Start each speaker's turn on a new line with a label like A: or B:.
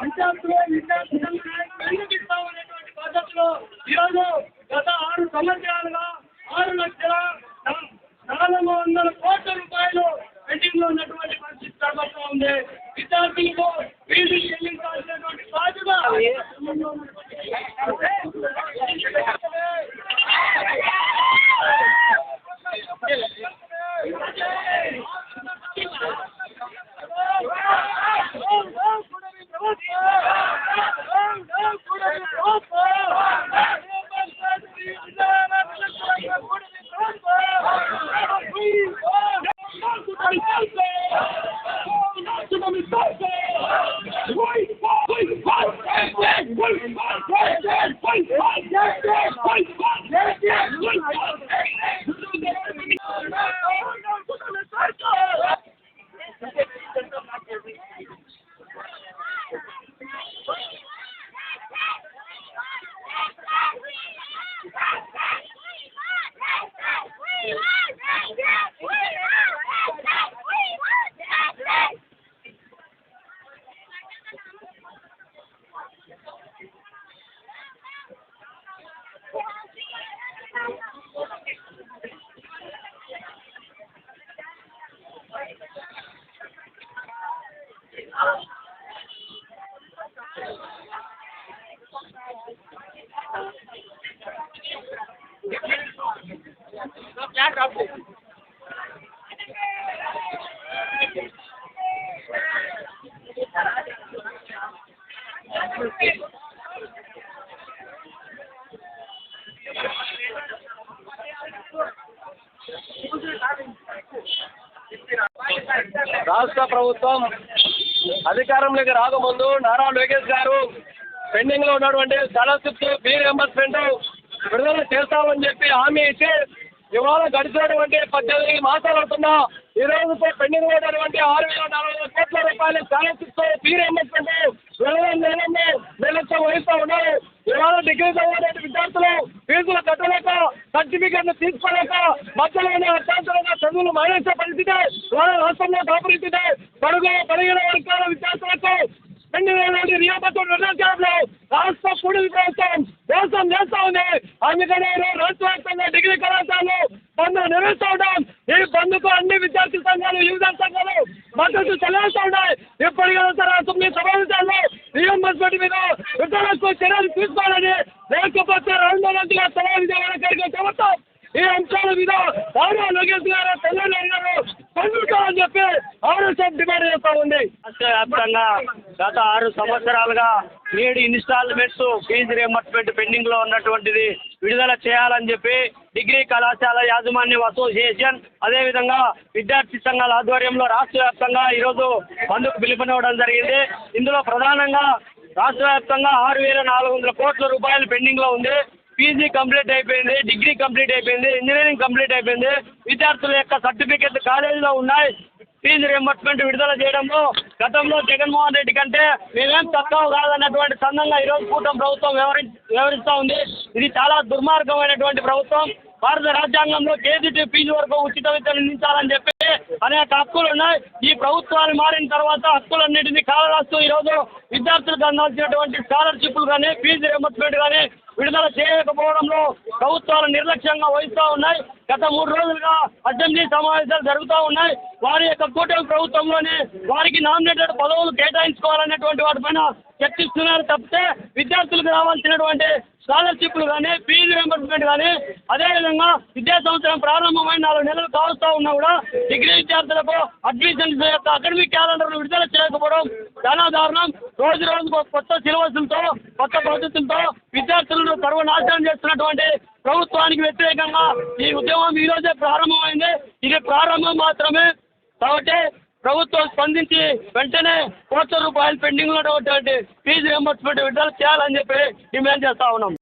A: విద్యార్థులు విద్యార్థులను ప్రేరేపిస్తామనేటువంటి పద్ధతిలో ఈరోజు గత ఆరు సంవత్సరాలుగా ఆరు లక్షల నా- నాలుగు వందల కోట్ల రూపాయలు పెండింగ్లో ఉన్నటువంటి పరిస్థితి కనబడుతూ ఉంది విద్యార్థులకు ఫీజు చెల్లించాల్సినటువంటి బాధ్యత
B: రాష్ట్ర ప్రభుత్వం అధికారంలోకి రాకముందు నారా లోకేష్ గారు పెండింగ్లో ఉన్నటువంటి స్కాలర్షిప్స్ ఫీ రియంబర్స్మెంట్ విడుదల చేస్తామని చెప్పి హామీ ఇచ్చి ఇవాళ గడిచినటువంటి పద్దెనిమిది మాసాలు ఈ రోజుతో పెండింగ్ అయినటువంటి ఆరు వేల నాలుగు వందల కోట్ల రూపాయల స్కాలర్షిప్స్ ఫీ రియంబర్స్మెంట్ విడుదల నెలలో నిర్లక్ష్యం వహిస్తూ ఉన్నారు. ఇవాళ డిగ్రీ చదివిన విద్యార్థులు ఫీజులు కట్టలేక సర్టిఫికెట్లు తీసుకోలేక మధ్యలోనే అత్యంతరంగా చదువులు మానేసే పరిస్థితి వాళ్ళ రాష్ట్రంలో దాపరిస్థితి పడుగు పదిహేను వర్గాల విద్యార్థులకు రెండు వేల నుండి రియాపత్తు నిర్ణయించడంలో రాష్ట్ర కూడలి ప్రభుత్వం మోసం చేస్తా ఉంది. అందుకనే రాష్ట్ర వ్యాప్తంగా డిగ్రీ కళాశాలలు బంద్ నిర్వహిస్తూ ఉంటాం. ఈ బంద్కు అన్ని విద్యార్థి సంఘాలు యువత సంఘాలు మద్దతు చెల్లిస్తూ ఉన్నాయి ఇప్పటికైనా సరే తొమ్మిది సమావేశాల్లో రియంబర్స్మెంట్ మీద విద్యార్థులకు చర్యలు తీసుకోవాలని లేకపోతే రెండు రోజులుగా సెలవు కలిగే కలిగి చెబుతాం ఈ అంశాల మీద నారా లోకేష్ గారు తెలంగాణ గారు పొందుతామని చెప్పి ఆర్ఎస్ఎఫ్ డిమాండ్ చేస్తా ఉంది
C: రాష్ట్ర వ్యాప్తంగా గత ఆరు సంవత్సరాలుగా నేడు ఇన్స్టాల్మెంట్స్ ఫీజు రియంబర్స్మెంట్ పెండింగ్లో ఉన్నటువంటిది విడుదల చేయాలని చెప్పి డిగ్రీ కళాశాల యాజమాన్యం అసోసియేషన్ అదేవిధంగా విద్యార్థి సంఘాల ఆధ్వర్యంలో రాష్ట్ర వ్యాప్తంగా ఈరోజు బంధుకు పిలుపునివ్వడం జరిగింది. ఇందులో ప్రధానంగా రాష్ట్ర వ్యాప్తంగా ఆరు వేల నాలుగు వందల కోట్ల రూపాయలు పెండింగ్లో ఉంది. పీజీ కంప్లీట్ అయిపోయింది డిగ్రీ కంప్లీట్ అయిపోయింది ఇంజనీరింగ్ కంప్లీట్ అయిపోయింది. విద్యార్థుల యొక్క సర్టిఫికెట్ కాలేజీలో ఉన్నాయి. ఫీజు రియంబర్స్మెంట్ విడుదల చేయడంలో గతంలో జగన్మోహన్ రెడ్డి కంటే మేమేం తక్కువ కాదన్నటువంటి సందంగా ఈరోజు కూటమి ప్రభుత్వం వివరి వ్యవహరిస్తూ ఉంది. ఇది చాలా దుర్మార్గమైనటువంటి ప్రభుత్వం. భారత రాజ్యాంగంలో కేజీటీ ఫీజు వరకు ఉచిత విద్యను అందించాలని చెప్పి అనేక హక్కులు ఉన్నాయి. ఈ ప్రభుత్వాలు మారిన తర్వాత హక్కులన్నింటినీ కాలరాస్తూ ఈరోజు విద్యార్థులకు అందాల్సినటువంటి స్కాలర్షిప్లు కానీ ఫీజు రియంబర్స్మెంట్ కానీ విడుదల చేయకపోవడంలో ప్రభుత్వాలు నిర్లక్ష్యంగా వహిస్తూ ఉన్నాయి. గత మూడు రోజులుగా అసెంబ్లీ సమావేశాలు జరుగుతూ ఉన్నాయి. వారి యొక్క కూటమి ప్రభుత్వంలోనే వారికి నామినేటెడ్ పదవులు కేటాయించుకోవాలనేటువంటి వాటిపైన చర్చిస్తున్నారు తప్పితే విద్యార్థులకు రావాల్సినటువంటి స్కాలర్షిప్లు కానీ ఫీజు రింబర్స్మెంట్ కానీ అదేవిధంగా విద్యా సంవత్సరం ప్రారంభమైన నాలుగు నెలలు కావస్తూ ఉన్నా కూడా డిగ్రీ విద్యార్థులకు అడ్మిషన్స్ యొక్క అకాడమిక్ క్యాలెండర్లు విడుదల చేయకపోవడం చాలా దారుణం రోజు రోజుకు కొత్త సిలబస్లతో కొత్త పద్ధతులతో విద్యార్థులను సర్వనాశనం చేస్తున్నటువంటి ప్రభుత్వానికి వ్యతిరేకంగా ఈ ఉద్యమం ఈరోజే ప్రారంభమైంది. ఇది ప్రారంభం మాత్రమే. కాబట్టి ప్రభుత్వం స్పందించి వెంటనే కోట్ల రూపాయలు పెండింగ్ ఉన్నటువంటి ఫీజు రియంబర్స్మెంట్ విడుదల చేయాలని చెప్పి డిమాండ్ చేస్తా ఉన్నాం.